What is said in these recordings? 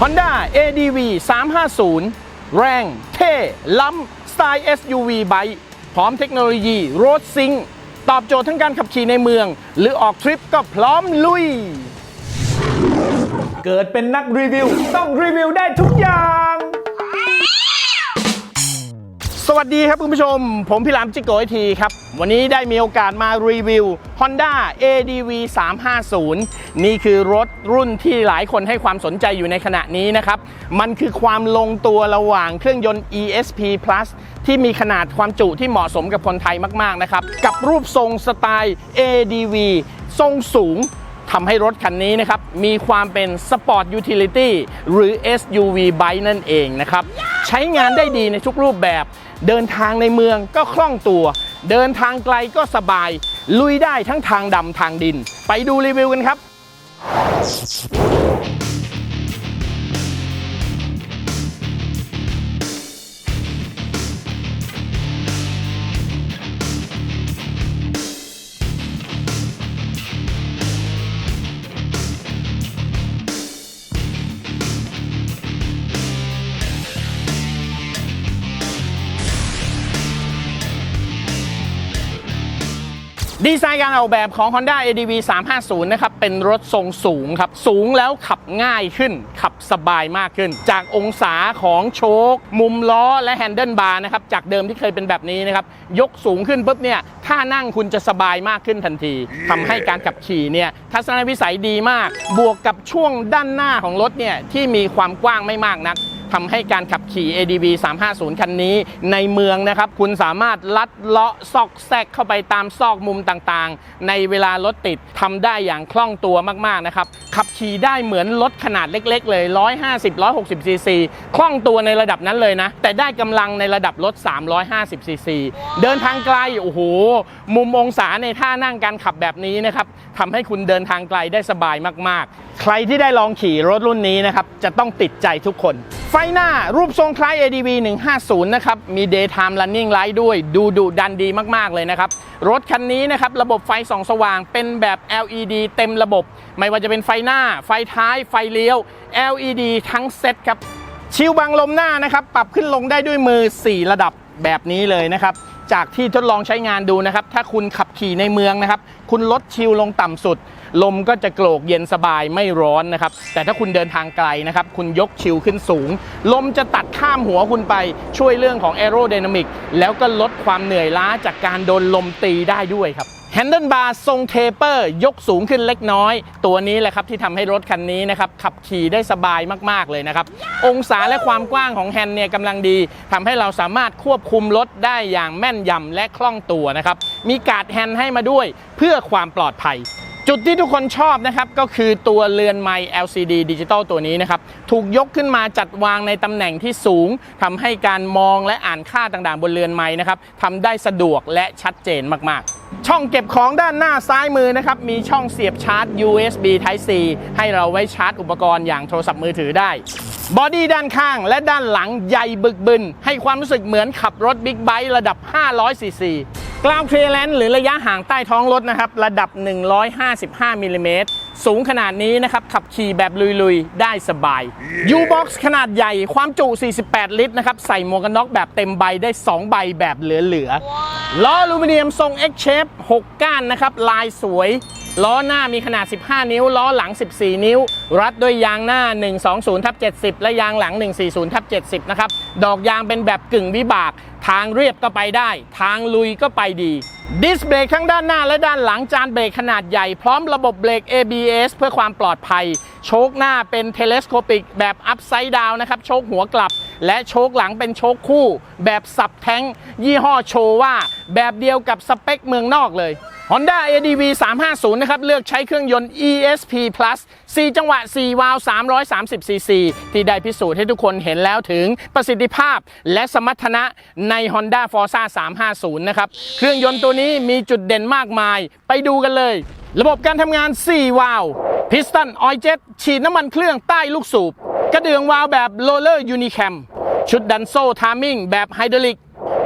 Honda ADV 350 แรง เท่ ล้ำ สไตล์ SUV ไบค์พร้อมเทคโนโลยี Road Sync ตอบโจทย์ทั้งการขับขี่ในเมือง หรือออกทริปก็พร้อมลุย เกิดเป็นนักรีวิว ต้องรีวิวได้ทุกอย่าง วัสดีครับคุณผู้ชม ผมพี่หลามจิโกไอทีครับ วันนี้ได้มีโอกาสมารีวิว Honda ADV 350 นี่คือรถรุ่นที่หลายคนให้ความสนใจอยู่ในขณะนี้นะครับ มันคือความลงตัวระหว่างเครื่องยนต์ ESP Plus ที่มีขนาดความจุที่เหมาะสมกับคนไทยมาก ๆ นะครับ กับรูปทรงสไตล์ ADV ทรงสูงทำให้รถคันนี้นะครับ มีความเป็นสปอร์ตยูทิลิตี้หรือ SUV Bike นั่นเองนะครับ ใช้งานได้ดีในทุกรูปแบบ เดินทางในเมืองก็คล่องตัว เดินทางไกลก็สบาย ลุยได้ทั้งทางดำทางดิน ไปดูรีวิวกันครับ ดีไซน์การออกแบบของ Honda ADV 350 นะครับ เป็นรถทรงสูงครับ สูงแล้วขับง่ายขึ้น ขับสบายมากขึ้น จากองศาของโชคมุมล้อและแฮนเดิลบาร์นะครับ จากเดิมที่เคยเป็นแบบนี้นะครับ ยกสูงขึ้นปุ๊บเนี่ยท่านั่งคุณจะสบายมากขึ้นทันทีทำให้การขับขี่เนี่ยทัศนวิสัยดีมาก บวกกับช่วงด้านหน้าของรถเนี่ยที่มีความกว้างไม่มากนัก ทำให้การขับขี่ ADV 350 คันนี้ในเมืองนะครับ คุณสามารถลัดเลาะซอกแซกเข้าไปตามซอกมุมต่างๆ ในเวลารถติดทำได้อย่างคล่องตัวมากๆนะครับ ขับขี่ได้เหมือนรถขนาดเล็ก ๆ เลย 150 160 ซีซีคล่องตัวในระดับนั้นเลยนะ แต่ได้กำลังในระดับรถ 350 ซีซีเดินทางไกลโอ้โหมุมองศาในท่านั่งการขับแบบนี้นะครับทำให้คุณเดินทางไกลได้สบายมากๆ ใครที่ได้ลองขี่รถรุ่นนี้นะครับจะต้องติดใจทุกคนไฟหน้ารูปทรงคล้าย ADV 150 นะครับ มี daytime running light ด้วย ดูดุดันดีมากๆเลยนะครับ รถคันนี้นะครับ ระบบไฟส่องสว่างเป็นแบบ LED เต็มระบบ ไม่ว่าจะเป็นไฟหน้า ไฟท้าย ไฟเลี้ยว LED ทั้งเซ็ตครับ ชิลบังลมหน้านะครับ ปรับขึ้นลงได้ด้วยมือ 4 ระดับแบบนี้เลยนะครับ จากที่ทดลองใช้งานดูนะครับ ถ้าคุณขับขี่ในเมืองนะครับ คุณลดชิลลงต่ำสุด ลมก็จะโกรกเย็นสบายไม่ร้อนนะครับ แต่ถ้าคุณเดินทางไกลนะครับ คุณยกชิลขึ้นสูง ลมจะตัดข้ามหัวคุณไปช่วยเรื่องของแอโร d y นามิกแล้วก็ลดความเหนื่อยล้าจากการโดนลมตีได้ด้วยครับแฮนเดิลบาร์ทรงเทเปอร์ยกสูงขึ้นเล็กน้อย ตัวนี้แหละครับที่ทำให้รถคันนี้นะครับ ขับขี่ได้สบายมาก ๆ เลยนะครับ องศาและความกว้างของแฮนด์เนี่ยกำลังดีทำให้เราสามารถควบคุมรถได้อย่างแม่นยำและคล่องตัวนะครับ มีการ์ดแฮนด์ให้มาด้วยเพื่อความปลอดภัย จุดที่ทุกคนชอบนะครับก็คือตัวเรือนไมค์ LCD ดิจิตอลตัวนี้นะครับถูกยกขึ้นมาจัดวางในตำแหน่งที่สูงทำให้การมองและอ่านค่าต่างๆ บนเรือนไมค์นะครับทำได้สะดวกและชัดเจนมากๆช่องเก็บของด้านหน้าซ้ายมือนะครับ มีช่องเสียบชาร์จ USB Type C ให้เราไว้ชาร์จอุปกรณ์อย่างโทรศัพท์มือถือได้ บอดี้ด้านข้างและด้านหลังใหญ่บึกบึน ให้ความรู้สึกเหมือนขับรถบิ๊กไบค์ระดับ 500ซีซี กราวเคลียร์แลนหรือระยะห่างใต้ท้องรถนะครับ ระดับ 155มิลลิเมตรสูงขนาดนี้นะครับ ขับขี่แบบลุยๆ ได้สบาย U-Box ขนาดใหญ่ความจุ 48 ลิตรนะครับ ใส่หมวกกันน็อกแบบเต็มใบได้ 2 ใบแบบเหลือๆล้ออลูมิเนียมทรง X Shape 6 ก้านนะครับ ลายสวย ล้อหน้ามีขนาด 15 นิ้ว ล้อหลัง 14 นิ้ว รัดด้วยยางหน้า 120ทับ70 และยางหลัง 140ทับ70 นะครับ ดอกยางเป็นแบบกึ่งวิบาก ทางเรียบก็ไปได้ ทางลุยก็ไปดี ดิสเบรกทั้งด้านหน้าและด้านหลังจานเบรกขนาดใหญ่ พร้อมระบบเบรก ABS เพื่อความปลอดภัย โชคหน้าเป็นเทเลสโคปิกแบบอัพไซด์ดาวนะครับ โชคหัวกลับ และโชคหลังเป็นโชคคู่ แบบสับแท้ง ยี่ห้อโชว่า แบบเดียวกับสเปคเมืองนอกเลย Honda ADV 350 นะครับ เลือกใช้เครื่องยนต์ ESP Plus 4 จังหวะ 4 วาล์ว330ซีซีที่ได้พิสูจน์ให้ทุกคนเห็นแล้วถึงประสิทธิภาพและสมรรถนะใน Honda Forza 350 นะครับ เครื่องยนต์ตัวนี้มีจุดเด่นมากมาย ไปดูกันเลย ระบบการทำงาน 4 วาล์วพิสตันออยเจ็ตฉีดน้ำมันเครื่องใต้ลูกสูบ กระเดื่องวาล์วแบบโรลเลอร์ยูนิแคมชุดดันโซ่ทามิ่งแบบไฮดรอลิก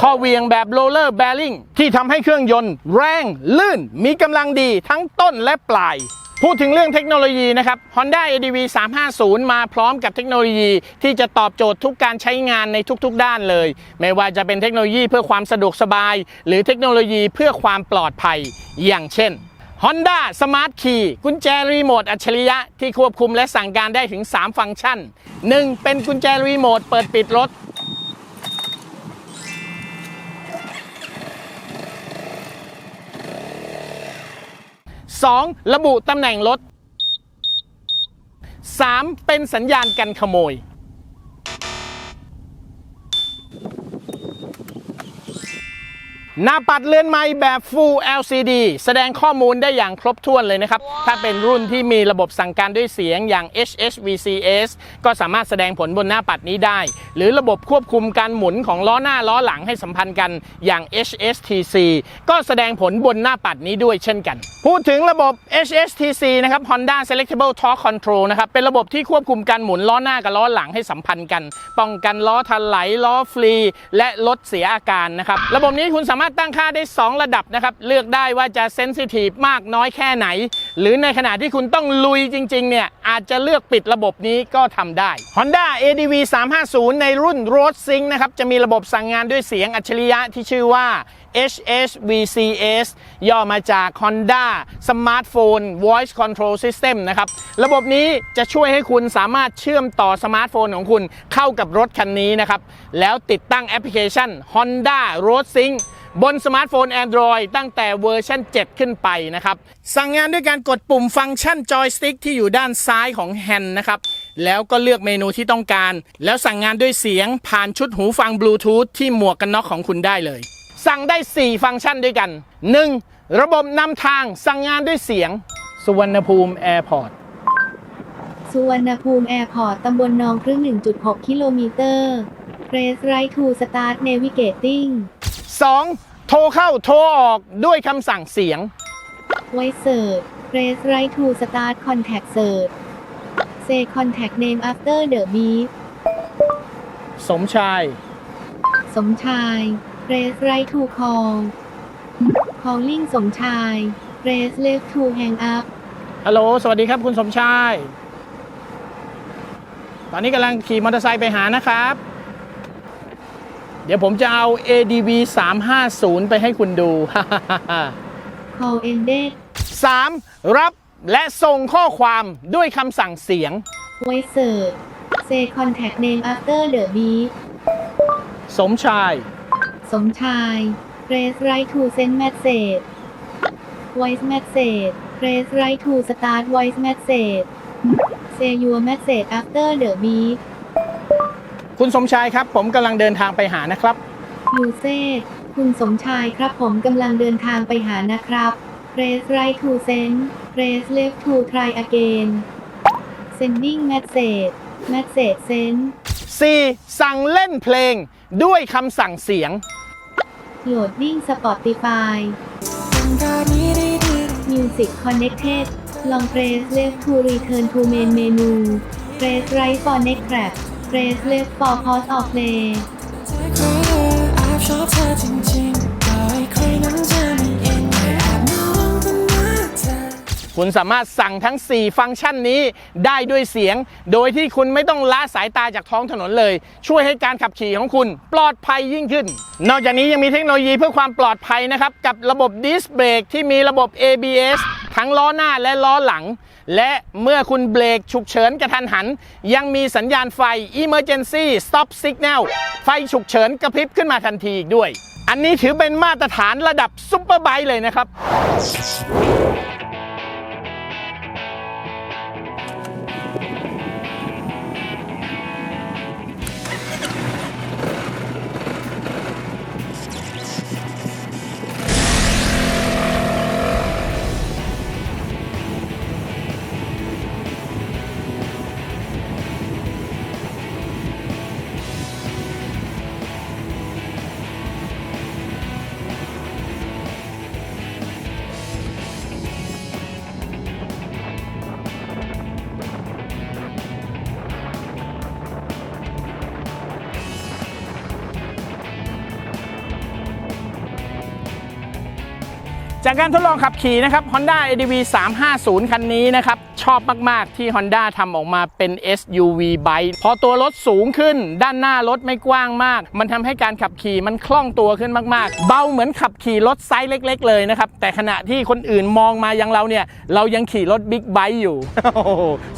ข้อเวียงแบบโรลเลอร์แบริ่งที่ทำให้เครื่องยนต์ แรง ลื่น มีกำลังดีทั้งต้นและปลาย พูดถึงเรื่องเทคโนโลยีนะครับ Honda ADV 350 มาพร้อมกับเทคโนโลยีที่จะตอบโจทย์ทุกการใช้งานในทุกๆ ด้านเลย ไม่ว่าจะเป็นเทคโนโลยีเพื่อความสะดวกสบาย หรือเทคโนโลยีเพื่อความปลอดภัยอย่างเช่น Honda Smart Key กุญแจรีโมทอัจฉริยะที่ควบคุมและสั่งการได้ถึง 3 ฟังก์ชัน 1. เป็นกุญแจรีโมทเปิดปิดรถ 2. ระบุตำแหน่งรถ 3. เป็นสัญญาณกันขโมย หน้าปัดเลื่อนไม้แบบ Full LCD แสดงข้อมูลได้อย่างครบถ้วนเลยนะครับ ถ้าเป็นรุ่นที่มีระบบสั่งการด้วยเสียงอย่าง HHVCS ก็สามารถแสดงผลบนหน้าปัดนี้ได้ หรือระบบควบคุมการหมุนของล้อหน้าล้อหลังให้สัมพันธ์กันอย่าง HSTC ก็แสดงผลบนหน้าปัดนี้ด้วยเช่นกัน พูดถึงระบบ HSTC นะครับ Honda Selectable Torque Control นะครับ เป็นระบบที่ควบคุมการหมุนล้อหน้ากับล้อหลังให้สัมพันธ์กัน ป้องกันล้อถลายล้อฟรี และลดเสียอาการนะครับ ระบบนี้คุณสามารถถ้าตั้งค่าได้ 2 ระดับนะครับ เลือกได้ว่าจะเซนซิทีฟมากน้อยแค่ไหน หรือในขณะที่คุณต้องลุยจริง ๆ เนี่ย อาจจะเลือกปิดระบบนี้ก็ทำได้ Honda ADV 350 ในรุ่น Road Sync นะครับ จะมีระบบสั่งงานด้วยเสียงอัจฉริยะที่ชื่อว่า HSVCS ย่อมาจาก Honda Smartphone Voice Control System นะครับ ระบบนี้จะช่วยให้คุณสามารถเชื่อมต่อสมาร์ทโฟนของคุณเข้ากับรถคันนี้นะครับ แล้วติดตั้งแอปพลิเคชัน Honda Road Sync บนสมาร์ทโฟน Android ตั้งแต่เวอร์ชัน7 ขึ้นไปนะครับ สั่งงานด้วยการกดปุ่มฟังก์ชันจอยสติ๊กที่อยู่ด้านซ้ายของแฮนด์นะครับ แล้วก็เลือกเมนูที่ต้องการ แล้วสั่งงานด้วยเสียงผ่านชุดหูฟังบลูทูธที่หมวกกันน็อกของคุณได้เลย สั่งได้ 4 ฟังก์ชันด้วยกัน 1. ระบบนำทางสั่งงานด้วยเสียง สุวรรณภูมิแอร์พอร์ตสุวรรณภูมิแอร์พอร์ตตำบลนองครึ่ง1.6กิโลเมตร Press right to start navigating2. โทรเข้าโทรออกด้วยคำสั่งเสียง Voice search Press right to start contact search Say contact name after the beep สมชาย สมชาย Press right to call Calling สมชาย Press left to hang up ฮัลโหล สวัสดีครับคุณสมชาย ตอนนี้กำลังขี่มอเตอร์ไซค์ไปหานะครับ เดี๋ยวผมจะเอา ADV 350 ไปให้คุณดู Call ended 3. รับและส่งข้อความด้วยคำสั่งเสียง Voice search Say contact name after the beep สมชาย สมชาย Press right to send message Voice message Press right to start voice message Say your message after the beep คุณสมชายครับ ผมกำลังเดินทางไปหานะครับ You say คุณสมชายครับผมกำลังเดินทางไปหานะครับ Press right to send Press left to try again Sending message Message send 4. สั่งเล่นเพลงด้วยคำสั่งเสียง Loading Spotify Music connected ลอง press left to return to main menu press right for next track press left for pause or play ชอบเธอจริงๆต่อให้ใครนั้นจะไม่เองไม่แอบมองแต่หน้าเธอ คุณสามารถสั่งทั้ง 4 ฟังก์ชันนี้ได้ด้วยเสียง โดยที่คุณไม่ต้องละสายตาจากท้องถนนเลย ช่วยให้การขับขี่ของคุณปลอดภัยยิ่งขึ้น นอกจากนี้ยังมีเทคโนโลยีเพื่อความปลอดภัยนะครับ กับระบบดิสเบรกที่มีระบบ ABS ทั้งล้อหน้าและล้อหลัง และเมื่อคุณเบรกฉุกเฉินกระทันหัน ยังมีสัญญาณไฟ Emergency Stop Signal ไฟฉุกเฉินกระพริบขึ้นมาทันทีอีกด้วย อันนี้ถือเป็นมาตรฐานระดับซุปเปอร์ไบค์เลยนะครับ จากการทดลองขับขี่นะครับ Honda ADV 350 คันนี้นะครับ ชอบมาก ๆ ที่ Honda ทำออกมาเป็น SUV bike พอตัวรถสูงขึ้น ด้านหน้ารถไม่กว้างมาก มันทำให้การขับขี่มันคล่องตัวขึ้นมาก ๆ เบาเหมือนขับขี่รถไซส์เล็ก ๆ เลยนะครับ แต่ขณะที่คนอื่นมองมายังเราเนี่ย เรายังขี่รถบิ๊กไบค์อยู่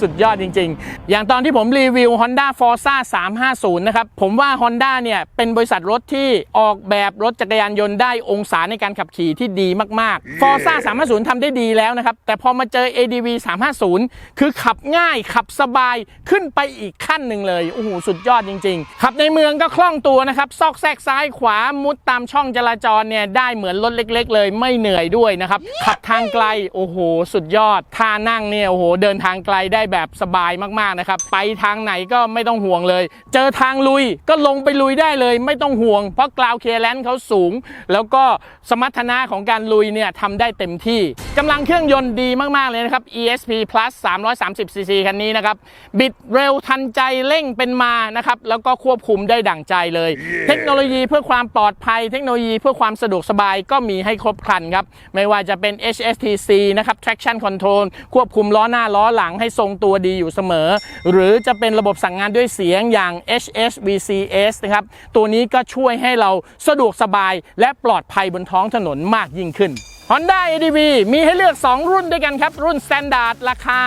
สุดยอดจริง ๆ อย่างตอนที่ผมรีวิว Honda Forza 350 นะครับ ผมว่า Honda เนี่ยเป็นบริษัทรถที่ออกแบบรถจักรยานยนต์ได้องศาในการขับขี่ที่ดีมาก ๆ Forza 350ทำได้ดีแล้วนะครับ แต่พอมาเจอ ADV 350คือขับง่ายขับสบายขึ้นไปอีกขั้นหนึ่งเลย โอ้โห สุดยอดจริง ๆ ขับในเมืองก็คล่องตัวนะครับ ซอกแซกซ้ายขวามุดตามช่องจราจรเนี่ย ได้เหมือนรถเล็ก ๆ เลย ไม่เหนื่อยด้วยนะครับ ขับทางไกล โอ้โห สุดยอด ท่านั่งเนี่ย โอ้โห เดินทางไกลได้แบบสบายมาก ๆ นะครับ ไปทางไหนก็ไม่ต้องห่วงเลย เจอทางลุยก็ลงไปลุยได้เลย ไม่ต้องห่วง เพราะกราวเคลียร์แลนด์เขาสูง แล้วก็สมรรถนะของการลุยเนี่ยทำได้เต็มที่ กำลังเครื่องยนต์ดีมาก ๆ เลยนะครับ ESP Plus 330 cc คันนี้นะครับ บิดเร็วทันใจเร่งเป็นมานะครับ แล้วก็ควบคุมได้ดั่งใจเลย เทคโนโลยีเพื่อความปลอดภัย เทคโนโลยีเพื่อความสะดวกสบายก็มีให้ครบครันครับ ไม่ว่าจะเป็น HSTC นะครับ traction control ควบคุมล้อหน้าล้อหลังให้ทรงตัวดีอยู่เสมอ หรือจะเป็นระบบสั่งงานด้วยเสียงอย่าง HSVCS นะครับ ตัวนี้ก็ช่วยให้เราสะดวกสบายและปลอดภัยบนท้องถนนมากยิ่งขึ้น Honda ADV มีให้เลือก 2 รุ่นด้วยกันครับ รุ่น Standard ราคา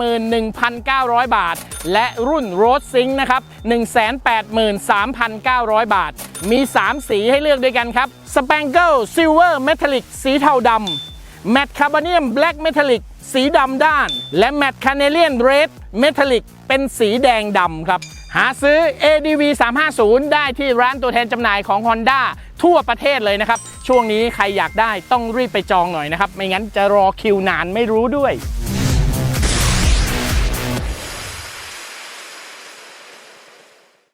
181,900 บาท และรุ่น Road Sync นะครับ 183,900 บาท มี 3 สีให้เลือกด้วยกันครับ Spangle Silver Metallic สีเทาดำ Matte Carbonium Black Metallic สีดำด้าน และ Matte Canadian Red Metallic เป็นสีแดงดำครับ หาซื้อ ADV 350 ได้ที่ร้านตัวแทนจำหน่ายของ Honda ทั่วประเทศเลยนะครับ ช่วงนี้ใครอยากได้ต้องรีบไปจองหน่อยนะครับ ไม่งั้นจะรอคิวนานไม่รู้ด้วย